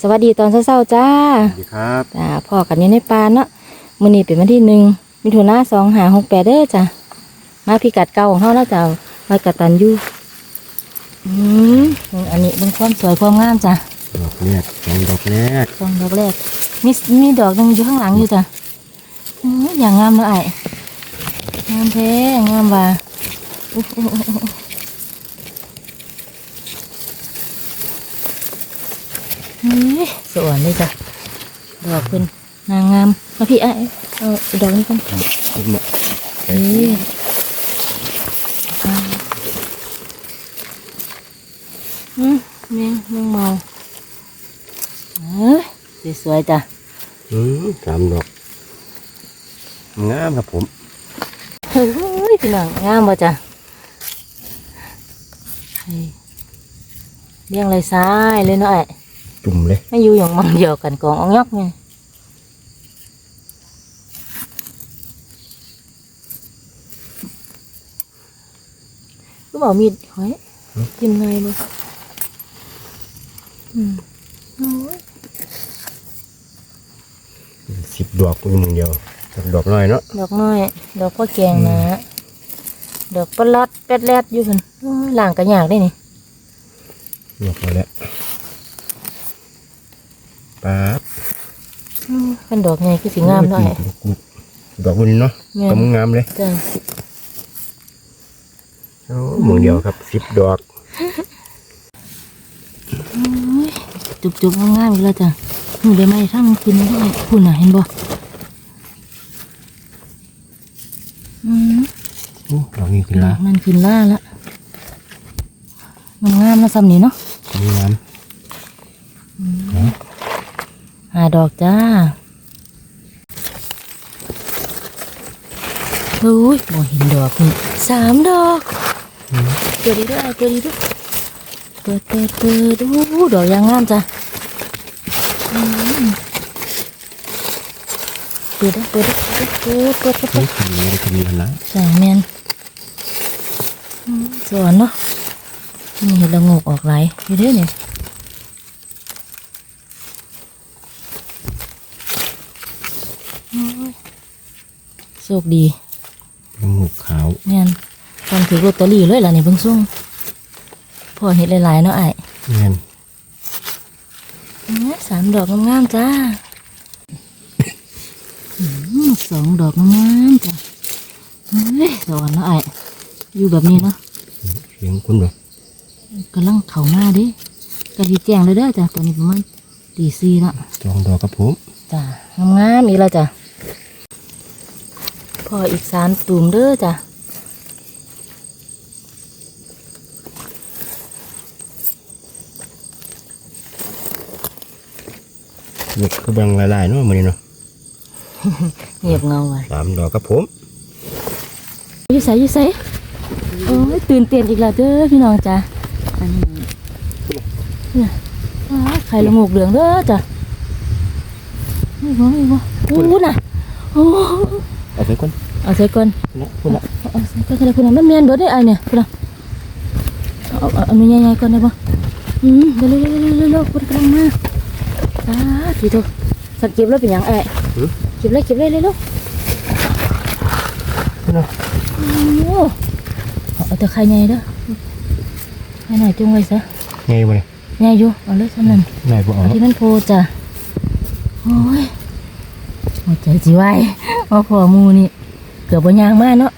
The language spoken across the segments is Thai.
สวัสดีตอนเช้าๆจ้าสวัสดีครับจ้าพ่อกันอยู่ในป่าเนาะมื้อนี้เป็นวันที่หนึ่งมิถุนาสองหาหกแปดเด้อจ้ะมาพิกัดเก่าของเฮาแล้วจ้ะไว้กตันอยู่อืมอันนี้เป็นความสวยความงามจ้ะดอกแรกสองดอกแรกสองดอกแรกมีมีดอกหนึงอยู่ข้างหลังอยู่จ้ะอื้ออย่างงามเลยไอ้งามแท้งามว่าอุ๊ยอุ๊ยอุ๊ยอุ๊ยอุ๊ย สวยเลยจ้ะดอกเป็นนางงามมาพี่ไอ้เอาดอกนี้กันเอาหมดเอ้ยอืมแมงแมงเมาเอ้ยสวยๆจ้ะอืมสามดอกงามครับผมเฮ้ยพี่น้องงามบ่จ้ะเฮ้ยเลี้ยงไรซ้ายเลยเนาะไอ้ จุ่มเลยไม่อยู่อย่างมองเดียวกันกองอองยอกไงก็บอกมีดหอยกินไงบ่อืมโอ้ยสิบดอกอยู่มึงเดียวสักดอกน้อยเนาะดอกน้อย ดอกพ่อแกงนะดอกปลัดแปดแลดอยู่เพิ่นโอ้ยล่างกระยากได้นี่ดอกมาแล้ว ป๊าบอืมเป็นดอกไงคือสีงามหน่อยดอกมันเนาะแม่นกำงามเลยจ้ะโอ้มึงเดียวครับสิบดอกจุบจุบๆงามๆอีกแล้วจ้ะหนูได้ไหมถ้ามันกินได้คุณน่ะเห็นบ่อืมโอ้ดอกนี้ขึ้นละมันขึ้นล่าละงามๆนะซ้ำนี้เนาะนี่งาม หา ดอกจ้าเฮ้ยบ่เห็นดอกนี่สามดอกเปิดดีด้วยเปิดดีด้วยเปิดเปิดเปิดอู้ดอกยางงามจ้ะอืมเปิดได้เปิดได้เปิดเปิดเปิดเปิดนี่ขึ้นนี้ขึ้นนี้ละใส่แมนอืมสวนเนาะนี่เห็ดละโงกออกไหลายอยู่เด้อเนี่ยโอ้ย โชคดีลงหูขาวแม่นตอนถือลอตเตอรี่เลยล่ะนี่เบิ่งส่งพอเห็ดหลายๆเนาะไอ้ายเงี้ยอื้อสามดอกงามๆจ้าอื้อสองดอกงามๆจ้ะเฮ้ยสวรรค์เนาะไอ้ายอยู่แบบนี้เนาะเสียงคุณเหรอกำลังเข้ามาเดิกะทิแจ้งเลยเด้อจ้ะตอนนี้ประมาณตีสี่แล้วสองดอกครับผมจ้ะงามๆอีกแล้วจ้ะพ ออีกสามตุ่มเด้อจ้ะหยกคือแบงหลายๆเนาะมันนี่เนาะเงียบเงาไว้สามดอกครับผมอยิ่ใส่ยิ่ใส่โอ้ยตื่นเต้นอีกแล้วเด้อพี่น้องจ้ะอันนี้เนี่ยอ้าไข่ละโงกเหลืองเด้อจ้ะนี่บ่นี่บ่โอ้น่ะโอ้เอาใส่ก้น เอาใส่ก่อนนะคุณละเอาใส่ก่อนก็ได้คุณน่ะมันแม่นเบิดได้อไอ้เนี่ยคุณน่ะเอาเอาเอามันใหญ่ๆก่อนได้บ่อืมเร็วๆๆๆๆๆคุณกำลังมาอ่าทีโตสักเก็บแล้วเป็นหยังไอ้เก็บเลยเก็บเลยเร็วๆคุณละโอ้เอาแต่ไข่ใหญ่เด้อไข่หน่อยจุงไว้ซะไงวะเนี่ยใหญ่อยู่เอาเลยสำนันได้บ่เอาเอาที่มันโพจ้ะโอ้ยหัวใจจีไหวเอาพอหมูนี่ เกือบบนยางมากเนาะ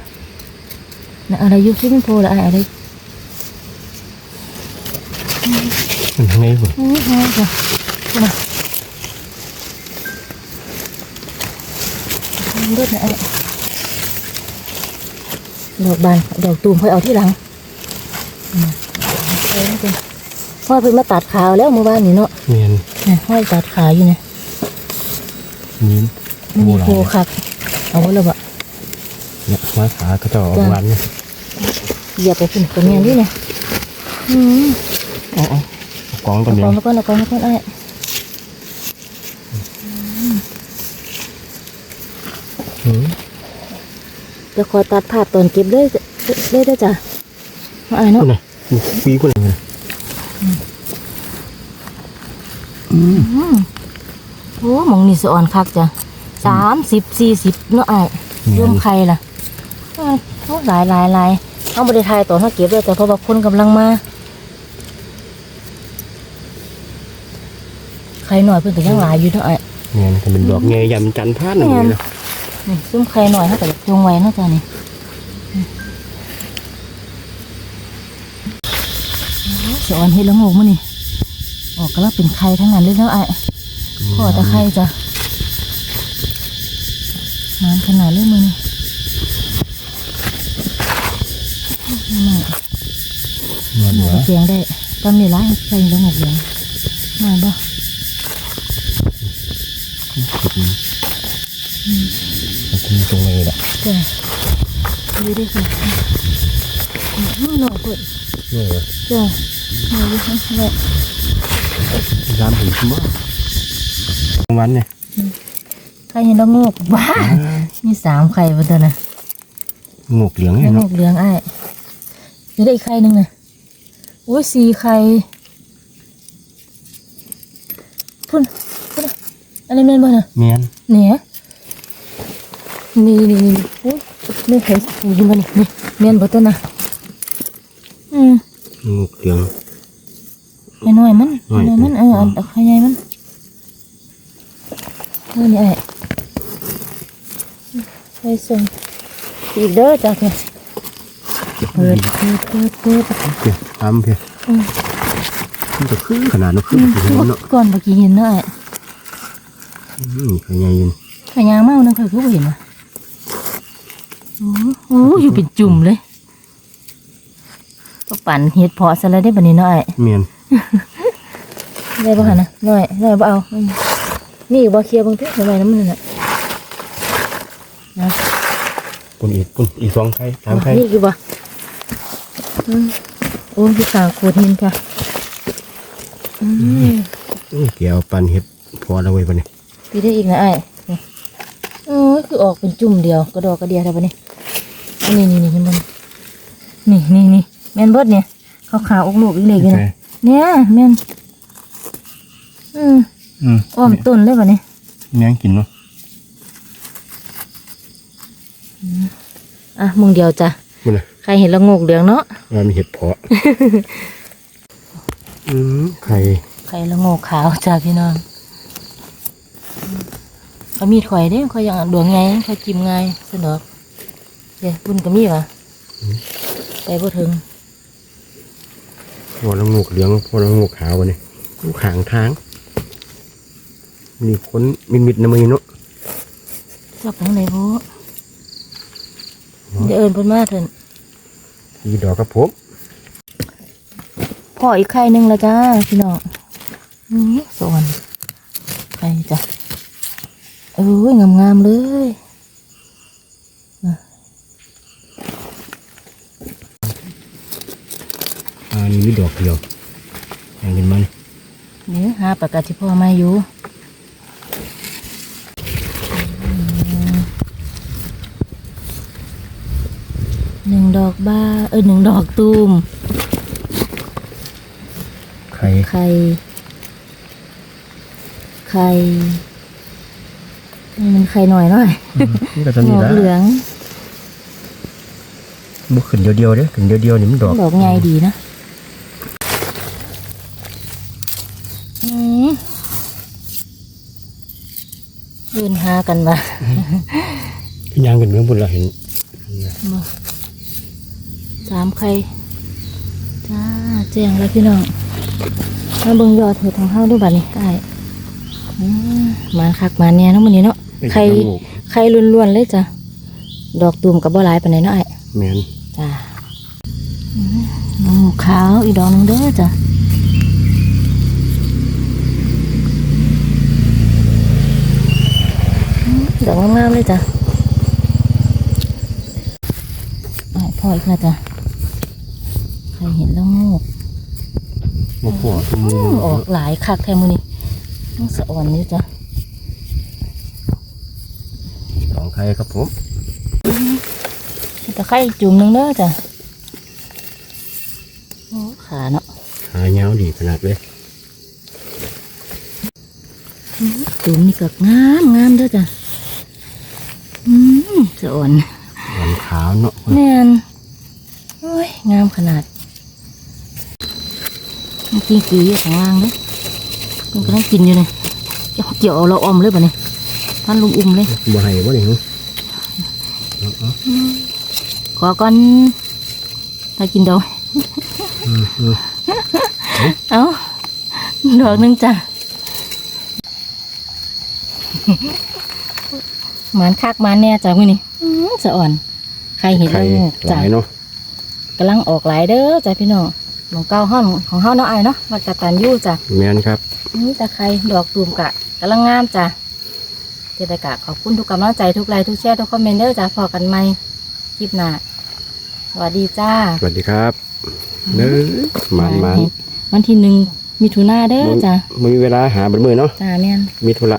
น่ะอะไรอยู่ที่มันโพละไอ้อะไรมันไงบ่โอ้ยเอาจ้ะมาเลือดนะไอ้ดอกบานดอกตูมค่อยเอาที่หลังมาเอาไว้ก่อนพ่อเพิ่งมาตัดขาวแล้วเมื่อวานนี้เนาะเนียนนี่ห้อยตัดขาอยู่เนี่ยยิ้มมันมีโพคักเอาไว้แล้วบะ เนี่ยมาขาก็จะออกหวานเนี่ยเหยียบไปขึ้นตัวเมียนี่เนี่ยอืมเอาเอาเอากองตัวเอาเนี้กองแล้วก็เอากองแล้วก็ไอ้หืมเดี๋ยวขอตัดภาพตอนเก็บเลยเลยได้อจ้ะมาไอ้ายเนาะคุณน่ะปีคุณน่ะอืมโอ้หมองนี่สะอ่อนคักจ้ะสามสิบสี่สิบเนาะไอ้ายรวมไข่ล่ะอืมโอ้ หลายหลายหลายเอาบริทายต่อถ้าเก็บเลยแต่เพราะว่าคนกำลังมาไข่หน่อยเพิ่นก็ยังหลายอยู่เนาะไอ้ายแม่นก็เป็นดอกไงยำจันทร์พานนั่นแม่นเลยนะนี่ซุ่มไข่หน่อยถ้าเกิดจงไว้เนาะจ้ะนี่อืมโอ้สะอ่อนเฮ็ดละโงกมื้อนี่ออกก็แล้วเป็นไข่ทั้งนั้นเลยเนาะไอ้ายขอตะไคร้จ้ะนานขนาดเลยมือนี่ นี่นอนหเหน่นือยอเสียงได้ตำนี่ร้ายใส่ลงหมกเหลืองหน่อยบ่กินตรงเลยแหละจ้ะดูดิค่ะอืมหน่อยเปิดเนี่ยจ้ะหน่อยดิค่ะแม่ร้านถึงชั่ววันเนี่ยใครเห็นดอกงอกบ้ามีสามไข่บนตัวน่ะงกเหลืองดไงอกงอเนาะกเหลืองอ้ายนี่ได้อีกไข่หนึ่งน่ะโอ้ยสี่ไข่พุ่นพุ่นน่ะอะไรแม่นบ่น่ะแม่นเนี่ยนี่นี่นี่โอ้ยไม่เคยยินมานี่นี่เมียนบต้นนะอืมงกเหลืองไอ้น้อยมันน้อยไอ้น้อยมันเอออันขยายมันเออนี่ไอ้ไปส่งอีกเด้อจ้ะเพื่อน เปิดเปิดเปิดเปิดเพียทำเพียอืมมันจะขึ้นขนาดนั้นขึ้นไปถึงเนาะก่อนเมื่อกี้เห็นเนาะไอ้อืมขยายยินขยางเมานั่นเคยคือบ่เห็นวะโอ้โหอยู่เป็นจุ่มเลยก็ปั่นเห็ดเพาะซะแล้วได้บันนี้เนาะไอ้แม่นได้บ่คะนะน้อยน้อยบ่เอาอืมนี่บ่เคลียร์เบางทีทำไมน้ำมันน่ะนะปุ่นอีกปุ่นอีกสองไข่สามไข่นี่อยู่บ่อืม โอ้พี่สาวโคตรหินค่ะอืมอื้อเกี่ยวปันเห็ดพอแล้วเว้ยปะเนี่ยพี่ได้อีกนะไอ้นี่โอ้ยคือออกเป็นจุ่มเดียวกระดอกกระเดียเท่านี้อันนี้นี่นี่เห็นบ่นี่นี่นี่แม่นเบิดเนี่ยขาวขาวๆอกลูกอีกเลยอยู่นะเนี่ยแม่นอืมอืมอ้อมต้นเลยบ่เนี่ยแมงกินเนาะอะมึงเดียวจ้ะมันน่ะใค รเห็นละโงกเหลืองเนาะว่ามีเห็ดเพาะอืมไข่ไข่ละโงกขาวจ้าพี่น้องเขามีถอยเด้เขาอย่างดวงไงเขาจิ้มไงสนอกเดี๋ยวบุญก็มีวะไปบ่ถึงพอแล้วงกเหลืองพอแล้วงกขาวปะเนี่ยอยู่ขางทาง มีคนมิดมิดๆนะมือเนาะจับทั้งไหนบุเดี๋ยวเอิญเพิ่นมาเถอะ อีดอกกระพบพ่ออีกไข่หนึ่งแล้วจ้าพี่น้องอือสวนไข่จ้ะเอ้ยงามๆเลยอ่านี่มีดอกเดียวแยังเห็นมันนี่หาปากกาที่พ่อมาอยู่ งดอกบ้า เออหนึ่งดอกตูม ไข่ไข่ ไข่มันไข่หน่อยหน่อยนี่ก็จะหมีอกแล้วเหลือง บุกขึ้นเดียวเดียวๆเด้ขึ้นเดียวเดียวๆนี่มันดอกดอกใหญ่ดีนะอืมเดินหากันวะพี่ยางกันเมืองบนเราเห็น สามไข่จ้าแจ้งแล้วพี่น้องมาเบิ่งยอดเห็ดของเฮาด้วยบัดนี้ได้อืมมาคักมาเนี่ยเนาะมื้อนี้เนาะเป็นไข่น้ำมูกไข่ล้วนๆเลยจ้ะดอกตูมกับบ่หลายปานใดเนาะไอ้แมนจ้าอืมน้ำหมูขาวอีกดอกหนึงเด้อจ้ะอืมดอกงามๆเลยจ้ะอะพออีกแล้วจ้ะ ใครเห็นแล้วโงกมะพร้าวทุกมือออกหลายคักแท้มือนี่ต้องสะอ่อนนี่จ้ะสองไข่ครับผมตะไคร้จุ่มหนึงเด้อจ้ะโอ้ขาเนาะหายาวดีขนาดเลยตุ่มนี่ก็งามงามเด้อจ้ะอืมสะอ่อนหวานขาวเนาะแม่นโอ้ยงามขนาดมัน กินกีอยู่ข้างล่างเด้อมันกำลังกินอยู่เนี่ยเกี่ยวเกี่ยวเอาเราออมเลยป่ะเนี่ยพันลุมอุ้มเลยบ่ให้บ่ได้หึขอก่อนถ้ากินเดาอืมอืมเอาดอกหนึงจ้ะหมานคักหมานแน่จ้ะมื้อนี้อื้อสะอ่อน ใครเห็นไข่แล้วหจ้ะลายเนาะกำลังออกหลายเด้อจ้ะพี่น้อง หลวงเก้าห้องของเฮาเนาะไอ้ายเนาะวัดกะตันยู่จ้ะแม่นครับ นี่ตะไคร้ดอกตูมกะกำลังงามจ้ะเจตกะขอบคุณทุกกำลังใจทุกไลค์ทุกแชร์ทุกคอมเมนต์เด้อจ้ะพอกันใหม่คลิปหน้าสวัสดีจ้าสวัสดีครับเด้อหมานหมานวันที่หนึ่งมิถุนาเด้อจ้ะบ่มีเวลาหาเบัดมื้อเนาะจ้าเนี่ยมีธุระ